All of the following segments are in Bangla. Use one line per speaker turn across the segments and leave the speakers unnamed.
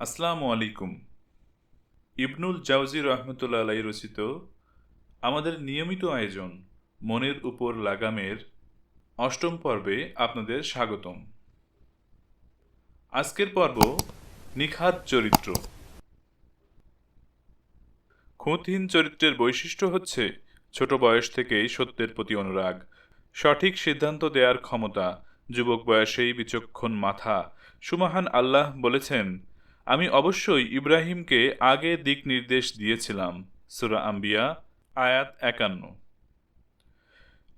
আসসালামু আলাইকুম। ইবনুল জাউজি রহমতুল্লা আলাই রচিত আমাদের নিয়মিত আয়োজন মনের উপর লাগামের অষ্টম পর্বে আপনাদের স্বাগতম। আজকের পর্ব নিখাত চরিত্র। খুঁতহীন চরিত্রের বৈশিষ্ট্য হচ্ছে ছোট বয়স থেকেই সত্যের প্রতি অনুরাগ। সঠিক সিদ্ধান্ত দেওয়ার ক্ষমতা, যুবক বয়সেই বিচক্ষণ মাথা। সুমাহান আল্লাহ বলেছেন আমি অবশ্যই ইব্রাহিমকে আগে দিক নির্দেশ দিয়েছিলাম, সুরা আম্বিয়া, আয়াত একান্ন।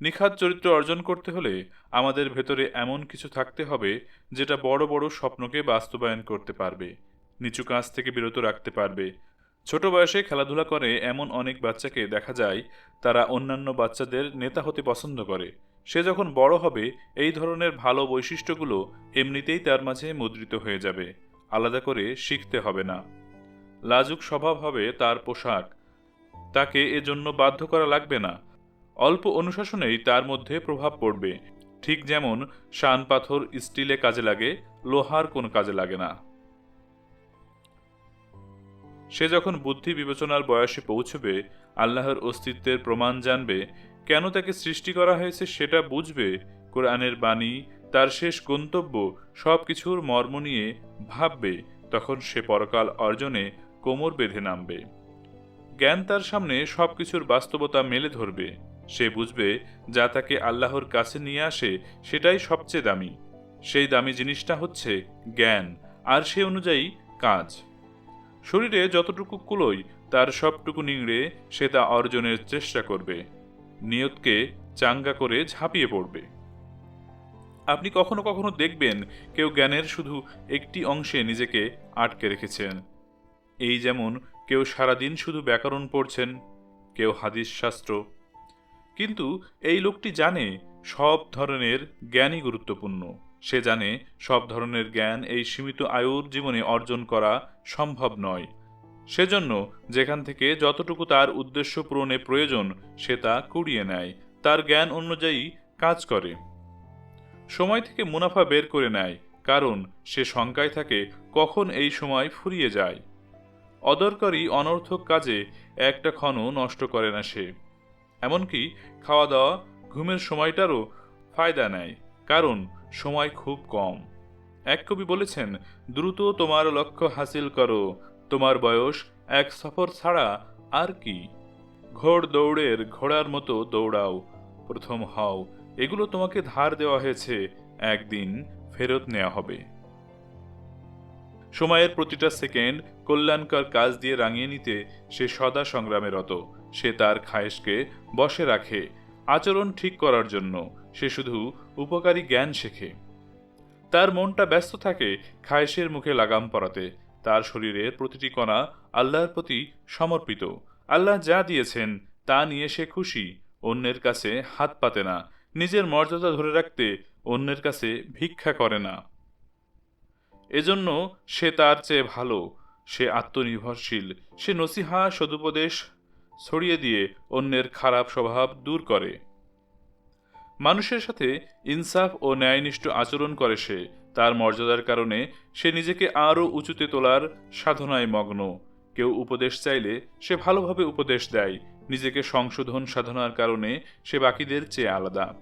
নিখাত চরিত্র অর্জন করতে হলে আমাদের ভেতরে এমন কিছু থাকতে হবে যেটা বড় বড় স্বপ্নকে বাস্তবায়ন করতে পারবে, নিচু কাজ থেকে বিরত রাখতে পারবে। ছোট বয়সে খেলাধুলা করে এমন অনেক বাচ্চাকে দেখা যায়, তারা অন্যান্য বাচ্চাদের নেতা হতে পছন্দ করে। সে যখন বড় হবে, এই ধরনের ভালো বৈশিষ্ট্যগুলো এমনিতেই তার মাঝে মুদ্রিত হয়ে যাবে। আলাদা করে শিখতে হবে না। লাজুক স্বভাব হবে তার পোশাক। তাকে এজন্য বাধ্য করা লাগবে না। অল্প অনুশাসনেই তার মধ্যে প্রভাব পড়বে। ঠিক যেমন শান পাথর স্টিলে কাজে লাগে, লোহার কোনো কাজে লাগে না। সে যখন বুদ্ধি বিবেচনার বয়সে পৌঁছবে, আল্লাহর অস্তিত্বের প্রমাণ জানবে, কেন তাকে সৃষ্টি করা হয়েছে সেটা বুঝবে, কোরআনের বাণী তার শেষ গন্তব্য সব কিছুর মর্ম নিয়ে ভাববে তখন সে পরকাল অর্জনে কোমর বেঁধে নামবে। জ্ঞান তার সামনে সব কিছুর বাস্তবতা মেলে ধরবে। সে বুঝবে যা তাকে আল্লাহর কাছে নিয়ে আসে সেটাই সবচেয়ে দামি। সেই দামি জিনিসটা হচ্ছে জ্ঞান, আর সে অনুযায়ী কাজ। শরীরে যতটুকু কুলোই তার সবটুকু নিংড়ে সে তা অর্জনের চেষ্টা করবে। নিয়তকে চাঙ্গা করে ঝাঁপিয়ে পড়বে। আপনি কখনো কখনো দেখবেন কেউ জ্ঞানের শুধু একটি অংশে নিজেকে আটকে রেখেছেন। এই যেমন কেউ সারাদিন শুধু ব্যাকরণ পড়ছেন, কেউ হাদিস শাস্ত্র। কিন্তু এই লোকটি জানে সব ধরনের জ্ঞানই গুরুত্বপূর্ণ। সে জানে সব ধরনের জ্ঞান এই সীমিত আয়ুর জীবনে অর্জন করা সম্ভব নয়। সেজন্য যেখান থেকে যতটুকু তার উদ্দেশ্য পূরণে প্রয়োজন, সে তা কুড়িয়ে নেয়। তার জ্ঞান অনুযায়ী কাজ করে। সময় থেকে মুনাফা বের করে নেয়, কারণ সে শঙ্কায় থাকে কখন এই সময় ফুরিয়ে যায়। অদরকারি অনর্থক কাজে একটা ক্ষণও নষ্ট করে না সে। এমনকি খাওয়া দাওয়া ঘুমের সময়টারও ফায়দা নেয়, কারণ সময় খুব কম। এক কবি বলেছেন, দ্রুত তোমার লক্ষ্য হাসিল করো, তোমার বয়স এক সফর ছাড়া আর কি। ঘোড় দৌড়ের ঘোড়ার মতো দৌড়াও, প্রথম হও এগুলো তোমাকে ধার দেওয়া হয়েছে, একদিন ফেরত নেওয়া হবে। সময়ের প্রতিটা সেকেন্ড কল্যাণকর কাজ দিয়ে রাঙিয়ে নিতে সে সদা সংগ্রামে রত। সে তার খায়েশকে বসে রাখে, আচরণ ঠিক করার জন্য। সে শুধু উপকারী জ্ঞান শেখে। তার মনটা ব্যস্ত থাকে খায়েশের মুখে লাগাম পরাতে। তার শরীরের প্রতিটি কণা আল্লাহর প্রতি সমর্পিত। আল্লাহ যা দিয়েছেন, তা নিয়ে সে খুশি। অন্যের কাছে হাত পাতে না। নিজের মর্যাদা ধরে রাখতে অন্যের কাছে ভিক্ষা করে না। এজন্য সে তার চেয়ে ভালো, সে আত্মনির্ভরশীল, সে নসিহা সদুপদেশ ছড়িয়ে দিয়ে অন্যের খারাপ স্বভাব দূর করে। মানুষের সাথে ইনসাফ ও ন্যায়নিষ্ঠ আচরণ করে সে, তার মর্যাদার কারণে সে নিজেকে আরও উঁচুতে তোলার সাধনায় মগ্ন। কেউ উপদেশ চাইলে সে ভালোভাবে উপদেশ দেয় নিজেকে সংশোধন সাধনার কারণে সে বাকিদের চেয়ে আলাদা।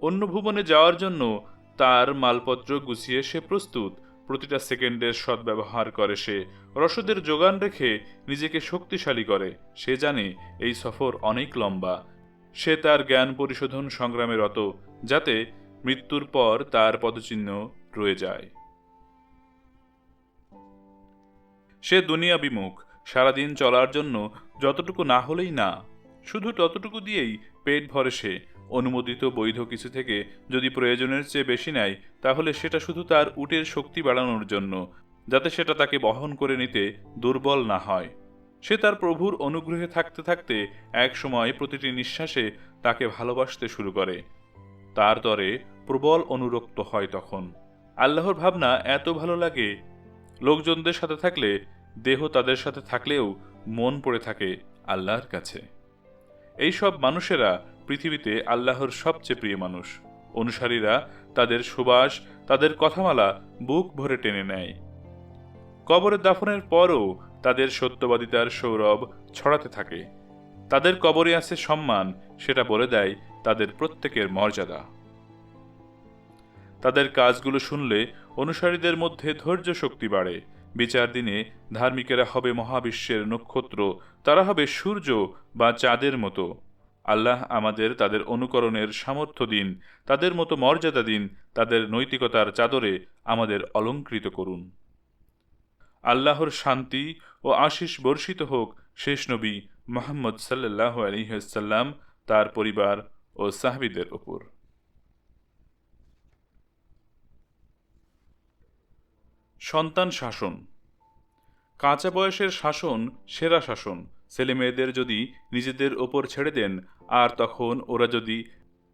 অন্য ভুবনে যাওয়ার জন্য তার মালপত্র গুছিয়ে সে প্রস্তুত। প্রতিটা সেকেন্ডের সদ্ব্যবহার করে সে। রসদের যোগান রেখে নিজেকে শক্তিশালী করে। সে জানে এই সফর অনেক লম্বা। সে তার জ্ঞান পরিশোধন সংগ্রামে রত, যাতে মৃত্যুর পর তার পদচিহ্ন রয়ে যায়। সে দুনিয়া বিমুখ সারাদিন চলার জন্য যতটুকু না হলেই না, শুধু ততটুকু দিয়েই পেট ভরে সে। অনুমোদিত বৈধ কিছু থেকে যদি প্রয়োজনের চেয়ে বেশি নেয়, তাহলে সেটা শুধু তার উটের শক্তি বাড়ানোর জন্য, যাতে সেটা তাকে বহন করে নিতে দুর্বল না হয়। সে তার প্রভুর অনুগ্রহে থাকতে থাকতে এক সময় প্রতিটি নিঃশ্বাসে তাকে ভালোবাসতে শুরু করে। তার তরে প্রবল অনুরক্ত হয় তখন। আল্লাহর ভাবনা এত ভালো লাগে, লোকজনদের সাথে থাকলে দেহ তাদের সাথে থাকলেও মন পড়ে থাকে আল্লাহর কাছে। এইসব মানুষেরা পৃথিবীতে আল্লাহর সবচেয়ে প্রিয় মানুষ। অনুসারীরা তাদের সুবাস, তাদের কথামালা বুক ভরে টেনে নেয়। কবরে দাফনের পরও তাদের সত্যবাদিতার সৌরভ ছড়াতে থাকে। তাদের কবরে আছে সম্মান, সেটা বলে দেয় তাদের প্রত্যেকের মর্যাদা। তাদের কাজগুলো শুনলে অনুসারীদের মধ্যে ধৈর্য শক্তি বাড়ে। বিচার দিনে ধার্মিকেরা হবে মহাবিশ্বের নক্ষত্র, তারা হবে সূর্য বা চাঁদের মতো। আল্লাহ আমাদের তাদের অনুকরণের সামর্থ্য দিন, তাদের মতো মর্যাদা দিন, তাদের নৈতিকতার চাদরে আমাদের অলঙ্কৃত করুন। আল্লাহর শান্তি ও আশিস বর্ষিত হোক শেষ নবী মোহাম্মদ সাল্লাহ আলিহাল্লাম তার পরিবার ও সাহাবিদের ওপর। সন্তান শাসন। কাঁচা বয়সের শাসন সেরা শাসন। ছেলেমেয়েদের যদি নিজেদের ওপর ছেড়ে দেন, আর তখন ওরা যদি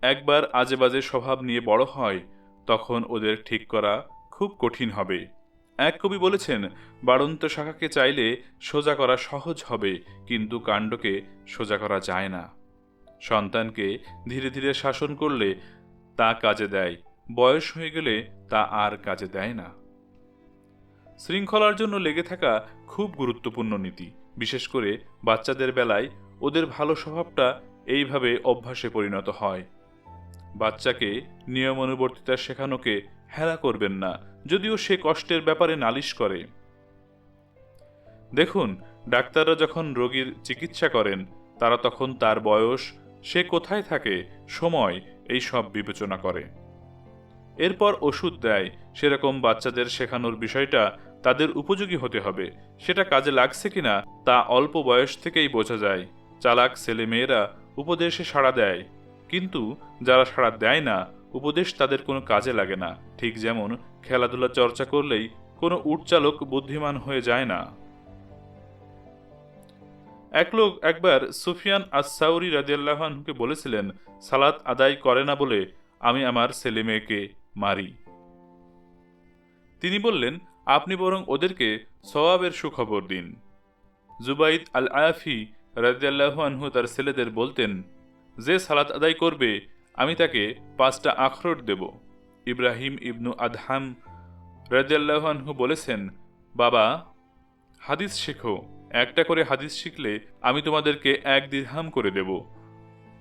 একবার আজে বাজে স্বভাব নিয়ে বড় হয়, তখন ওদের ঠিক করা খুব কঠিন হবে। এক কবি বলেছেন, বাড়ন্ত শাখাকে চাইলে সোজা করা সহজ হবে, কিন্তু কাণ্ডকে সোজা করা যায় না। সন্তানকে ধীরে ধীরে শাসন করলে তা কাজে দেয়, বয়স হয়ে গেলে তা আর কাজে দেয় না। শৃঙ্খলার জন্য লেগে থাকা খুব গুরুত্বপূর্ণ নীতি। বিশেষ করে বাচ্চাদের বেলায় ওদের ভালো স্বভাবটা এইভাবে অভ্যাসে পরিণত হয়। বাচ্চাকে নিয়মানুবর্তিতা শেখানোকে হেলা করবেন না, যদিও সে কষ্টের ব্যাপারে নালিশ করে। দেখুন, ডাক্তাররা যখন রোগীর চিকিৎসা করেন, তারা তখন তার বয়স, সে কোথায় থাকে, সময়, এই সব বিবেচনা করে। এরপর ওষুধ দেয়, সেরকম বাচ্চাদের শেখানোর বিষয়টা তাদের উপযোগী হতে হবে। সেটা কাজে লাগছে কিনা তা অল্প বয়স থেকেই বোঝা যায়। চালাক ছেলেমেয়েরা উপদেশে সাড়া দেয়। কিন্তু যারা সাড়া দেয় না, উপদেশ তাদের কোনো কাজে লাগে না। ঠিক যেমন খেলাধুলা চর্চা করলেই কোনো উটচালক বুদ্ধিমান হয়ে যায় না। এক লোক একবার সুফিয়ান আসাউরি রাজিয়াল্লাহকে বলেছিলেন, সালাত আদায় করে না বলে আমি আমার ছেলে মেয়েকে মারি। তিনি বললেন আপনি বরং ওদেরকে সওয়াবের সুখবর দিন। জুবাইদ আল আয়াফি রাজিয়াল্লাহু তার ছেলেদের বলতেন, যে সালাত আদায় করবে, আমি তাকে পাঁচটা আখরোট দেব। ইব্রাহিম ইবনু আদহাম রাজিয়াল্লাহু বলেছেন, বাবা, হাদিস শেখো। একটা করে হাদিস শিখলে আমি তোমাদেরকে এক দিরহাম করে দেব।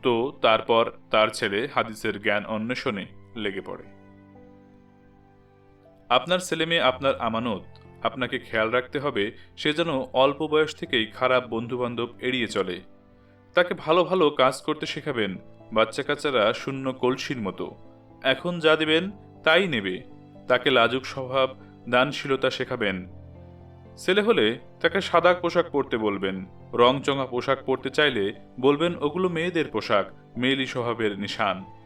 তো তারপর তার ছেলে হাদিসের জ্ঞান অন্বেষণে লেগে পড়ে। আপনার ছেলেমেয়ে আপনার আমানত, আপনাকে খেয়াল রাখতে হবে, সে যেন অল্প বয়স থেকেই খারাপ বন্ধুবান্ধব এড়িয়ে চলে। তাকে ভালো ভালো কাজ করতে শেখাবেন বাচ্চা কাচ্চারা শূন্য কলসির মতো। এখন যা দেবেন, তাই নেবে। তাকে লাজুক স্বভাব, দানশীলতা শেখাবেন। ছেলে হলে তাকে সাদা পোশাক পরতে বলবেন রংচঙা পোশাক পরতে চাইলে বলবেন, ওগুলো মেয়েদের পোশাক, মেয়েলি স্বভাবের নিশান।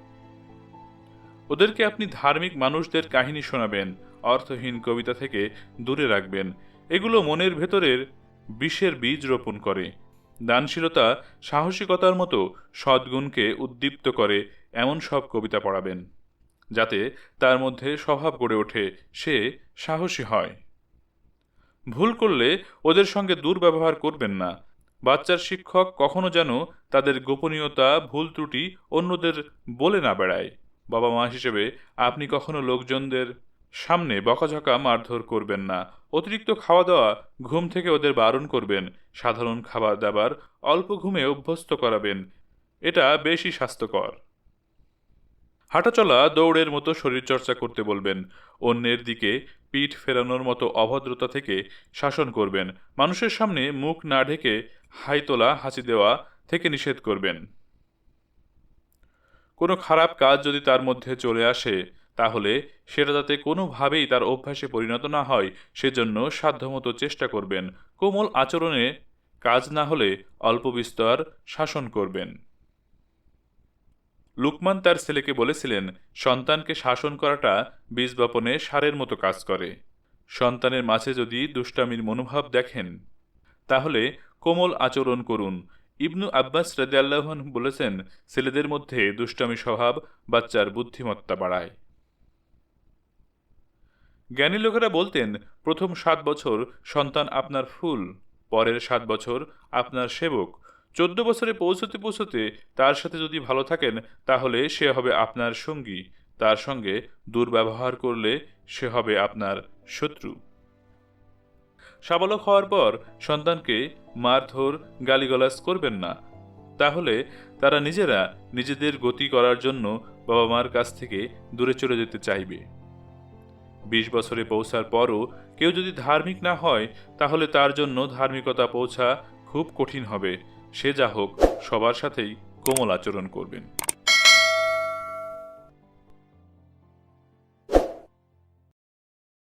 ওদেরকে আপনি ধার্মিক মানুষদের কাহিনী শোনাবেন, অর্থহীন কবিতা থেকে দূরে রাখবেন। এগুলো মনের ভেতরের বিষের বীজ রোপণ করে। দানশীলতা সাহসিকতার মতো সদ্গুণকে উদ্দীপ্ত করে এমন সব কবিতা পড়াবেন, যাতে তার মধ্যে স্বভাব গড়ে ওঠে, সে সাহসী হয়। ভুল করলে ওদের সঙ্গে দুর্ব্যবহার করবেন না। বাচ্চার শিক্ষক কখনো যেন তাদের গোপনীয়তা, ভুল ত্রুটি অন্যদের বলে না বেড়ায়। বাবা মা হিসেবে আপনি কখনো লোকজনদের সামনে বকাঝকা মারধর করবেন না। অতিরিক্ত খাওয়া দাওয়া ঘুম থেকে ওদের বারণ করবেন। সাধারণ খাবার দাবার অল্প ঘুমে অভ্যস্ত করাবেন। এটা বেশি স্বাস্থ্যকর। হাঁটাচলা দৌড়ের মতো শরীরচর্চা করতে বলবেন। অন্যের দিকে পিঠ ফেরানোর মতো অভদ্রতা থেকে শাসন করবেন। মানুষের সামনে মুখ না ঢেকে হাই তোলা হাসি দেওয়া থেকে নিষেধ করবেন। কোনো খারাপ কাজ যদি তার মধ্যে চলে আসে, তাহলে সেটা যাতে কোনোভাবেই তার অভ্যাসে পরিণত না হয়, সেজন্য সাধ্যমতো চেষ্টা করবেন। কোমল আচরণে কাজ না হলে অল্প বিস্তর শাসন করবেন। লুকমান তার ছেলেকে বলেছিলেন, সন্তানকে শাসন করাটা বীজ বপনে সারের মতো কাজ করে। সন্তানের মাঝে যদি দুষ্টামির মনোভাব দেখেন, তাহলে কোমল আচরণ করুন। ইবনু আব্বাস রাজিয়াল্লাহন বলেছেন, ছেলেদের মধ্যে দুষ্টামি স্বভাব বাচ্চার বুদ্ধিমত্তা বাড়ায়। জ্ঞানী লোকেরা বলতেন, প্রথম সাত বছর সন্তান আপনার ফুল, পরের সাত বছর আপনার সেবক। চোদ্দ বছরে পৌঁছতে পৌঁছতে তার সাথে যদি ভালো থাকেন, তাহলে সে হবে আপনার সঙ্গী। তার সঙ্গে দুর্ব্যবহার করলে সে হবে আপনার শত্রু। সাবালক হওয়ার পর সন্তানকে মারধর, গালিগালাজ করবেন না। তাহলে তারা নিজেরা নিজেদের গতি করার জন্য বাবা মার কাছ থেকে দূরে চলে যেতে চাইবে। বিশ বছরে পৌঁছার পরও কেউ যদি ধার্মিক না হয়, তাহলে তার জন্য ধার্মিকতা পৌঁছা খুব কঠিন হবে। সে যা হোক, সবার সাথেই কোমল আচরণ করবেন।